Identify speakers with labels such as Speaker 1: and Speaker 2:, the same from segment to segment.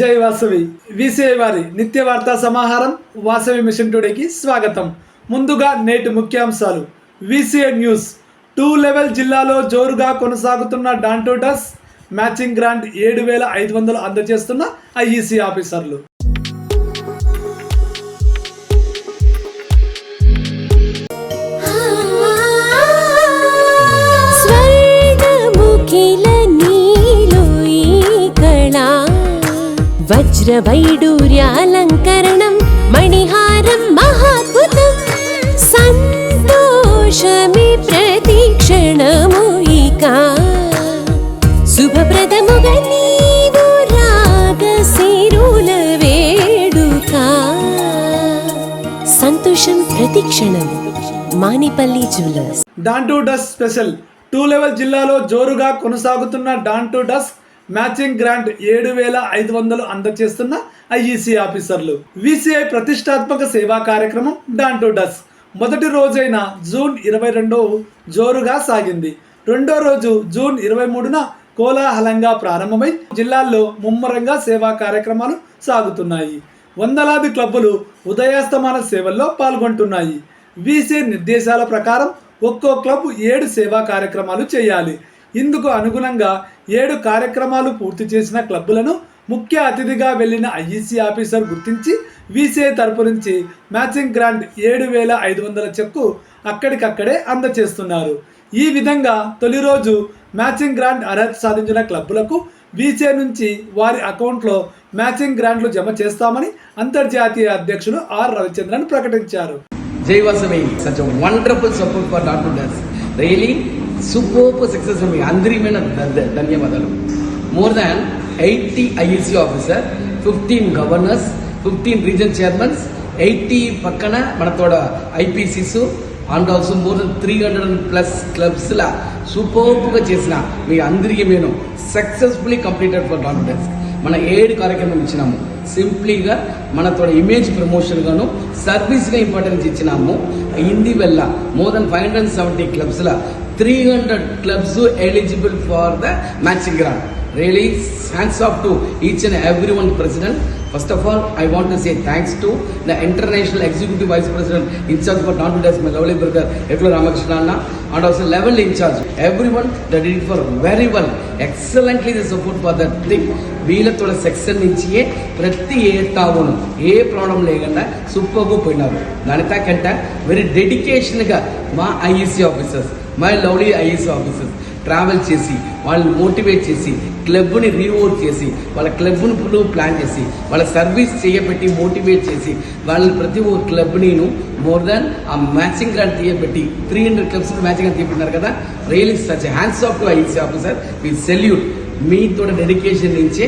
Speaker 1: జై వాసవి. విసిఐ వారి నిత్య వార్తా సమాహారం వాసవి మిషన్ టుడేకి స్వాగతం. ముందుగా నేటి ముఖ్యాంశాలు. VCI news. టూ లెవెల్ జిల్లాలో జోరుగా కొనసాగుతున్న డాంటోడస్ మ్యాచింగ్ గ్రాంట్ ఏడు వేల ఐదు వందలు అందజేస్తున్న ఐఈసీ ఆఫీసర్లు.
Speaker 2: వైడూర్యాలంకరణం మణిహారం మహాద్భుతం. సంతోషమి ప్రతిక్షణము ఇక. శుభప్రదముగా నీవు రాగశిరుల వేడుక. సంతోషం ప్రతిక్షణం మానిపల్లి జ్యువెలర్స్.
Speaker 1: డాంటూ డస్ స్పెషల్. టూ లెవెల్ జిల్లాలో జోరుగా కొనసాగుతున్న డాంటూ డస్ మ్యాచింగ్ గ్రాంట్ ఏడు వేల ఐదు వందలు అందజేస్తున్న ఐఈసీ ఆఫీసర్లు. విసిఐ ప్రతిష్టాత్మక సేవా కార్యక్రమం డాంటూ డస్. మొదటి రోజైన జూన్ ఇరవై రెండో జోరుగా సాగింది. రెండో రోజు జూన్ ఇరవై మూడున కోలాహలంగా ప్రారంభమై జిల్లాల్లో ముమ్మరంగా సేవా కార్యక్రమాలు సాగుతున్నాయి. వందలాది క్లబ్బులు ఉదయాస్తమాన సేవల్లో పాల్గొంటున్నాయి. వీసీ నిర్దేశాల ప్రకారం ఒక్కో క్లబ్ ఏడు సేవా కార్యక్రమాలు చేయాలి. ఇందుకు అనుగుణంగా ఏడు కార్యక్రమాలు పూర్తి చేసిన క్లబ్బులను ముఖ్య అతిథిగా వెళ్ళిన ఐఈసీ ఆఫీసర్ గుర్తించి వీసీఐ తరపు నుంచి మ్యాచింగ్ గ్రాంట్ ఏడు వేల ఐదు వందల చెక్కు అక్కడికక్కడే అందచేస్తున్నారు. ఈ విధంగా తొలి రోజు మ్యాచింగ్ గ్రాంట్ అర్హత సాధించిన క్లబ్బులకు వీసీఐ నుంచి వారి అకౌంట్లో మ్యాచింగ్ గ్రాంట్లు జమ చేస్తామని అంతర్జాతీయ అధ్యక్షుడు ఆర్ రవిచంద్రన్ ప్రకటించారు.
Speaker 3: Jai Vasavi, such a wonderful support for really Das. Success me success అందరి మీద ధన్యవాదాలు more than eighty IEC officer fifteen governors fifteen region chairmans eighty పక్కన మనతోడ IPCs and also more than three hundred plus క్లబ్స్లా సూపర్గా చేసిన మీ అందరికీ నేను successfully completed for doctor మన ఏడు కార్యక్రమం ఇచ్చినాము సింప్లీగా మనతో ఇమేజ్ ప్రమోషన్గాను సర్వీస్గా ఇంపార్టెన్స్ ఇచ్చినాము. హిందీ వల్ల more than five hundred seventy క్లబ్స్లో three hundred clubs eligible for the matching grant really thanks off to each and every one president first of all I want to say thanks to నా international executive vice president incharge for non డెస్ my lovely brother ఎట్లా రామకృష్ణ అన్న and also level incharge every one that it for very well excellently the support for that thing వీళ్ళతో సెక్షన్ నుంచి ప్రతి ఏ తావును ఏ problem లేకుండా సూపర్గా పోయినారు. దానితో కంటే వెరీ డెడికేషన్గా మా IEC officers my lovely IEC officers travel చేసి వాళ్ళని మోటివేట్ చేసి క్లబ్ని రీఓర్ చేసి వాళ్ళ క్లబ్ను ఫుల్ ప్లాన్ చేసి వాళ్ళ సర్వీస్ చేయబెట్టి మోటివేట్ చేసి వాళ్ళని ప్రతి ఒక్క క్లబ్నిను మోర్ దాన్ ఆ matching grant తీయబెట్టి three hundred clubs matching grant తీయబెట్టినారు కదా? Really such hands off to IC officer. We salute మీతో డెడికేషన్ నుంచే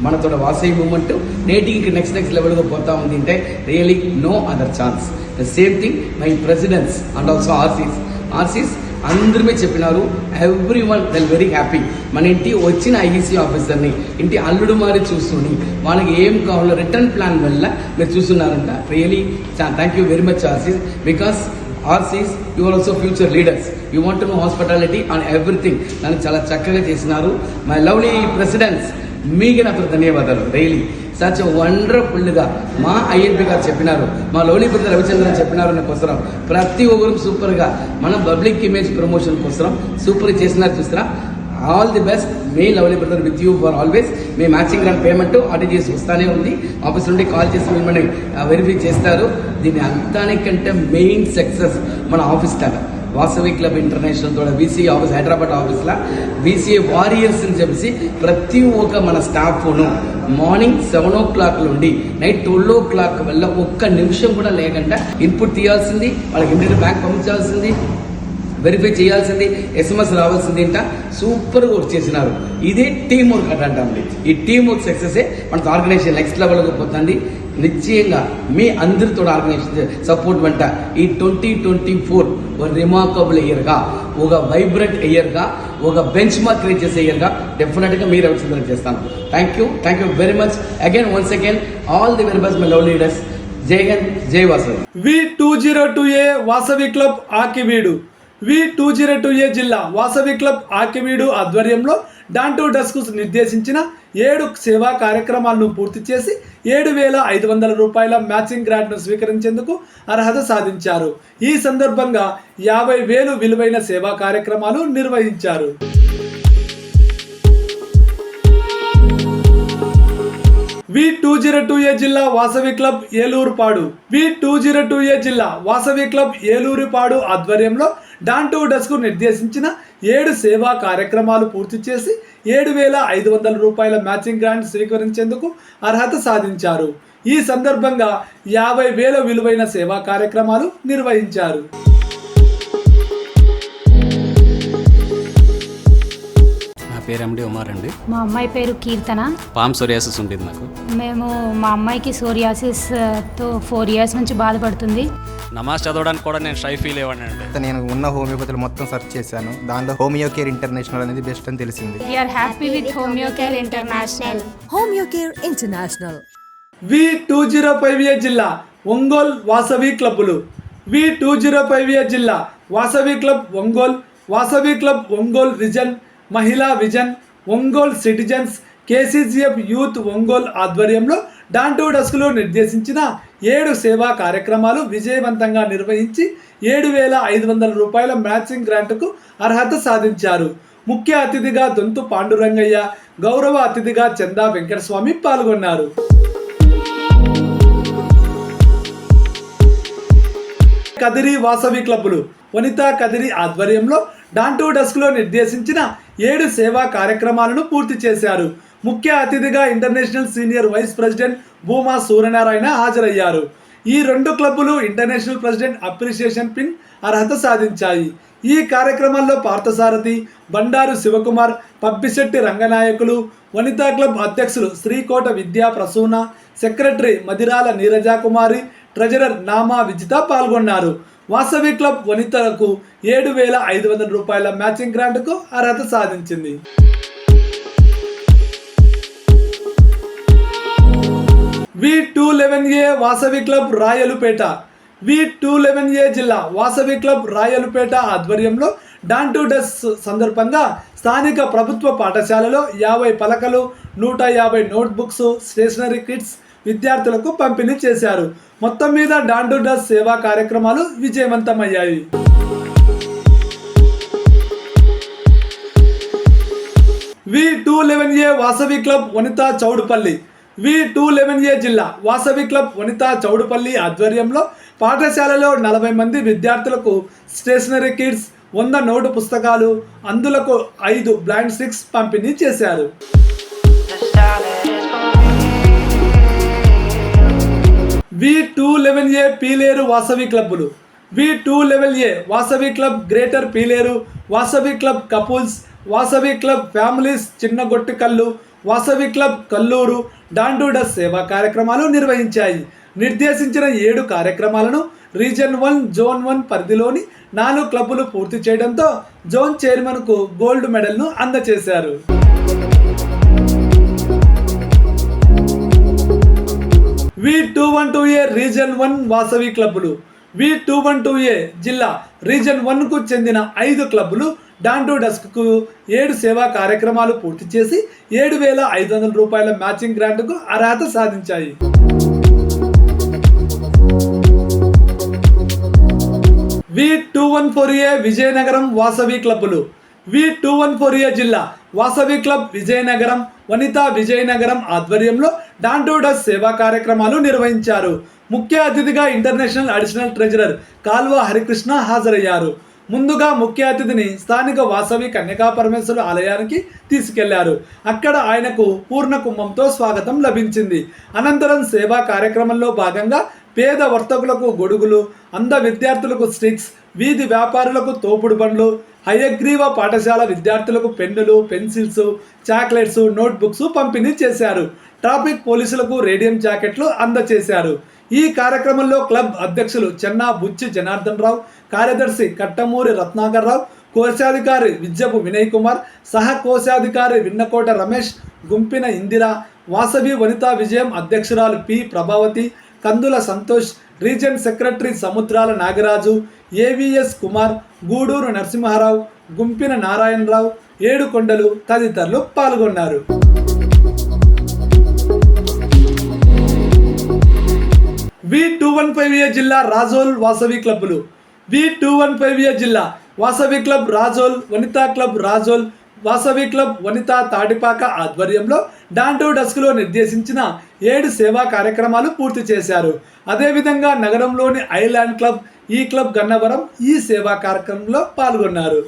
Speaker 3: మనతో వాసవి మూమెంట్. నేటికి నెక్స్ట్ నెక్స్ట్ లెవెల్గా పోతా ఉంది అంటే really no other chance. The same thing my presidents and also RCs. RCs అందరమే చెప్పినారు. Every one well very happy మన ఇంటి వచ్చిన ఐఈసీ ఆఫీసర్ని ఇంటి అల్లుడు మారి చూసుకుని వాళ్ళకి ఏం కావాలో రిటర్న్ ప్లాన్ వల్ల మీరు చూస్తున్నారంట. Really thank you very much RCs because RCs you are also future leaders you want no hospitality and everything నన్ను చాలా చక్కగా చేసినారు. మై లవ్లీ ప్రెసిడెంట్స్ మీకు నా ధన్యవాదాలు. రియలీ సచ్ వండర్ఫుల్గా మా ఐఎన్పి గారు చెప్పినారు మా లోలిపతి రవిచంద్రన్ చెప్పినారు నాకు కోసరం ప్రతి ఒక్కరు సూపర్గా మనం పబ్లిక్ ఇమేజ్ ప్రమోషన్ కోసరం సూపర్ చేసినారు చూస్తారా all the best my lovely brother with you for always me matching grant payment RTGS వస్తానే ఉంది. ఆఫీస్ నుండి కాల్ చేసి మిమ్మల్ని వెరిఫై చేస్తారు. దీని అంతానికంటే మెయిన్ సక్సెస్ మన ఆఫీస్ లాగా వాసవి క్లబ్ ఇంటర్నేషనల్ తోడ బీసీ ఆఫీస్ హైదరాబాద్ ఆఫీస్లో. బీసీఏ వారియర్స్ అని చెప్పేసి ప్రతి ఒక్క మన స్టాఫ్ను మార్నింగ్ సెవెన్ ఓ క్లాక్ నుండి నైట్ ట్వెల్వ్ ఓ క్లాక్ వల్ల ఒక్క నిమిషం కూడా లేకుండా ఇన్పుట్ తీయాల్సింది వాళ్ళకి ఇంటికి బ్యాంక్ పంపించాల్సింది వెరిఫై చేయాల్సింది ఎస్ఎంఎస్ రావాల్సింది ఏంట? సూపర్గా వర్క్ చేసినారు. ఇదే టీం వర్క్ అంటే అంటామండి ఈ టీం వర్క్ సక్సెసే మనకు ఆర్గనైజేషన్ నెక్స్ట్ లెవెల్కి పోతుంది. నిశ్చయంగా మీ అందరితో ఆర్గనైజేషన్ సపోర్ట్ వెంట ఈ ట్వంటీ ట్వంటీ ఫోర్ ఒక రిమార్కబుల్ ఇయర్గా ఒక వైబ్రెంట్ ఇయర్గా ఒక బెంచ్ మార్క్ క్రియేట్ చేసే ఇయర్గా డెఫినెట్గా మీరు రవిచంద్రన్ చేస్తాను. Thank you thank you very much again once again all the very best my love leaders Jai Hind Jai Vasavi
Speaker 1: V two zero two A Vasavi club Akividu V two zero two A జిల్లా Vasavi club Akividu ఆధ్వర్యంలో don to డస్కు నిర్దేశించిన ఏడు సేవా కార్యక్రమాలను పూర్తి చేసి ఏడు వేల ఐదు వందల రూపాయల మ్యాచింగ్ గ్రాంట్ను స్వీకరించేందుకు అర్హత సాధించారు. ఈ సందర్భంగా యాభై వేలు విలువైన సేవా కార్యక్రమాలు నిర్వహించారు. V two zero two A జిల్లా Vasavi club Elurupadu. V two zero two A జిల్లా వాసవి క్లబ్ ఏలూరుపాడు ఆధ్వర్యంలో డాంటో డస్కు నిర్దేశించిన ఏడు సేవా కార్యక్రమాలు పూర్తి చేసి ఏడు వేల ఐదు వందల రూపాయల మ్యాచింగ్ గ్రాంట్ స్వీకరించేందుకు అర్హత సాధించారు. ఈ సందర్భంగా యాభై వేల విలువైన సేవా కార్యక్రమాలు నిర్వహించారు.
Speaker 4: పేరు ఎండి ఉమార్ అండి.
Speaker 5: మా అమ్మాయి పేరు కీర్తన.
Speaker 4: పామ్ సోరియాసిస్ ఉంటుంది నాకు
Speaker 5: మేము మా అమ్మాయికి సోరియాసిస్తో ఫోర్ ఇయర్స్ నుంచి బాధపడుతుంది.
Speaker 4: నమాజ్ చదవడానికి కూడా నేను షై ఫీల్ అయ్యాను అండి.
Speaker 6: నేను ఉన్న హోమియోపతులు మొత్తం సెర్చ్ చేశాను. దానిలో హోమియో కేర్ ఇంటర్నేషనల్ అనేది బెస్ట్ అని తెలిసింది.
Speaker 5: We are happy with homeo care international
Speaker 7: Homeo Care International.
Speaker 1: V two zero five A జిల్లా ఒంగోల్ వాసవి క్లబ్బులు. V two zero five A జిల్లా Vasavi club Ongole Vasavi club Ongole vision మహిళా vision Ongole citizens KCGF youth Ongole ఆధ్వర్యంలో డాంటూ డస్కులు నిర్దేశించిన ఏడు సేవా కార్యక్రమాలు విజయవంతంగా నిర్వహించి ఏడు వేల ఐదు వందల రూపాయల మ్యాచింగ్ గ్రాంట్కు అర్హత సాధించారు. ముఖ్య అతిథిగా దొంతు పాండురంగయ్య గౌరవ అతిథిగా చందా వెంకటస్వామి పాల్గొన్నారు. కదిరి వాసవి క్లబ్బులు వనితా కదిరి ఆధ్వర్యంలో డాంటూ డస్క్లో నిర్దేశించిన ఏడు సేవా కార్యక్రమాలను పూర్తి చేశారు. ముఖ్య అతిథిగా international senior vice president Bhuma Suryanarayana హాజరయ్యారు. ఈ రెండు క్లబ్బులు ఇంటర్నేషనల్ ప్రెసిడెంట్ అప్రిసియేషన్ పిన్ అర్హత సాధించాయి. ఈ కార్యక్రమంలో పార్థసారథి బండారు శివకుమార్ పబ్బిశెట్టి రంగనాయకులు వనితా క్లబ్ అధ్యక్షులు శ్రీకోట విద్యా ప్రసూన సెక్రటరీ మదిరాల నీరజాకుమారి ట్రెజరర్ నామా విజిత పాల్గొన్నారు. వాసవి క్లబ్ వనితలకు ఏడు వేల ఐదు వందల రూపాయల మ్యాచింగ్ గ్రాంట్కు అర్హత సాధించింది. V two eleven A Vasavi club Rayalupeta. V two eleven A జిల్లా వాసవి క్లబ్ రాయలుపేట ఆధ్వర్యంలో డాన్ టు డస్ సందర్భంగా స్థానిక ప్రభుత్వ పాఠశాలలో యాభై పలకలు నూట యాభై నోట్బుక్స్ స్టేషనరీ కిట్స్ విద్యార్థులకు పంపిణీ చేశారు. మొత్తం మీద డాన్ టు డస్ సేవా కార్యక్రమాలు విజయవంతమయ్యాయి. V two eleven A Vasavi club Vanitha Choudupalli. V two eleven A జిల్లా వాసవి క్లబ్ వనితా చౌడుపల్లి ఆధ్వర్యంలో పాఠశాలలో నలభై మంది విద్యార్థులకు స్టేషనరీ కిట్స్ వంద నోటు పుస్తకాలు అందులకు ఐదు బ్లైండ్ స్టిక్స్ పంపిణీ చేశారు. V two eleven A Pileru Vasavi క్లబ్బులు. V two level A Vasavi club greater Pileru Vasavi club couples Vasavi club families Chinnagottigallu Vasavi club Kalluru డాండూడస్ సేవా కార్యక్రమాలు నిర్వహించాయి. నిర్దేశించిన ఏడు కార్యక్రమాలను రీజన్ వన్ జోన్ వన్ పరిధిలోని నాలుగు క్లబ్బులు పూర్తి చేయడంతో జోన్ చైర్మన్కు గోల్డ్ మెడల్ను అందజేశారు V two one two A region one Vasavi క్లబ్బులు. V two one two A జిల్లా రీజన్ వన్కు చెందిన ఐదు క్లబ్బులు డాంటూ డస్క్కు ఏడు సేవా కార్యక్రమాలు పూర్తి చేసి ఏడు వేల ఐదు వందల రూపాయల మ్యాచింగ్ గ్రాంట్కు అర్హత సాధించాయి. V two one four A Vizianagaram Vasavi క్లబ్బులు. V two one four A జిల్లా వాసవి క్లబ్ విజయనగరం వనితా విజయనగరం ఆధ్వర్యంలో డాంటోడస్ సేవా కార్యక్రమాలు నిర్వహించారు. ముఖ్య అతిథిగా international additional treasurer Kalva Harikrishna హాజరయ్యారు. ముందుగా ముఖ్య అతిథిని స్థానిక వాసవి కన్యకా పరమేశ్వర ఆలయానికి తీసుకెళ్ళారు. అక్కడ ఆయనకు పూర్ణ కుంభంతో స్వాగతం లభించింది. అనంతరం సేవా కార్యక్రమంలో భాగంగా పేద వర్తకులకు గొడుగులు అంధ విద్యార్థులకు స్టిక్స్ వీధి వ్యాపారులకు తోపుడు బండ్లు హయగ్రీవ పాఠశాల విద్యార్థులకు పెన్నులు పెన్సిల్స్ చాక్లెట్స్ నోట్బుక్స్ పంపిణీ చేశారు. ట్రాఫిక్ పోలీసులకు రేడియం జాకెట్లు అందజేశారు ఈ కార్యక్రమంలో క్లబ్ అధ్యక్షులు చెన్నా బుచ్చి జనార్దన్ రావు కార్యదర్శి కట్టమూరి రత్నాకర్ రావు కోశాధికారి విద్యపు వినయ్ కుమార్ సహ కోశాధికారి విన్నకోట రమేష్ గుంపిన ఇందిర వాసవి వనితా విజయం అధ్యక్షురాలు P Prabhavathi Kandula Santosh region secretary Samudrala Nagaraju AVS Kumar Gudur Narasimharao Gumpina Narayanarao Yedukondalu తదితరులు పాల్గొన్నారు. V two one five A జిల్లా Razole Vasavi క్లబ్లు V two one five A జిల్లా Vasavi club Razole Vanitha club Razole Vasavi club Vanitha Tadipaka ఆధ్వర్యంలో డాంటూ డస్క్లో నిర్దేశించిన ఏడు సేవా కార్యక్రమాలు పూర్తి చేశారు. అదేవిధంగా నగరంలోని ఐలాండ్ క్లబ్ ఈ క్లబ్ గన్నవరం ఈ సేవా కార్యక్రమంలో పాల్గొన్నారు.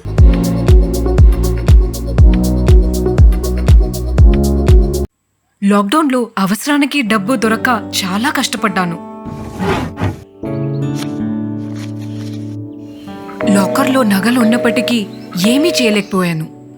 Speaker 8: లాక్డౌన్లో అవసరానికి డబ్బు దొరక్క చాలా కష్టపడ్డాను. లాకర్లో నగలు ఉన్నప్పటికీ ఏమీ చేయలేకపోయాను.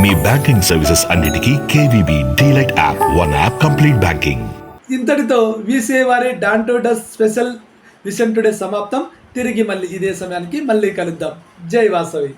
Speaker 9: మీ బ్యాంకింగ్ సర్వీసెస్ అన్నిటికీ KVB DLite app. One app complete banking
Speaker 1: ఇంతటితో వీసీఐ వారి dawn to dusk special vision today సమాప్తం. తిరిగి మళ్ళీ ఇదే సమయానికి మళ్ళీ కలుద్దాం. జై వాసవి.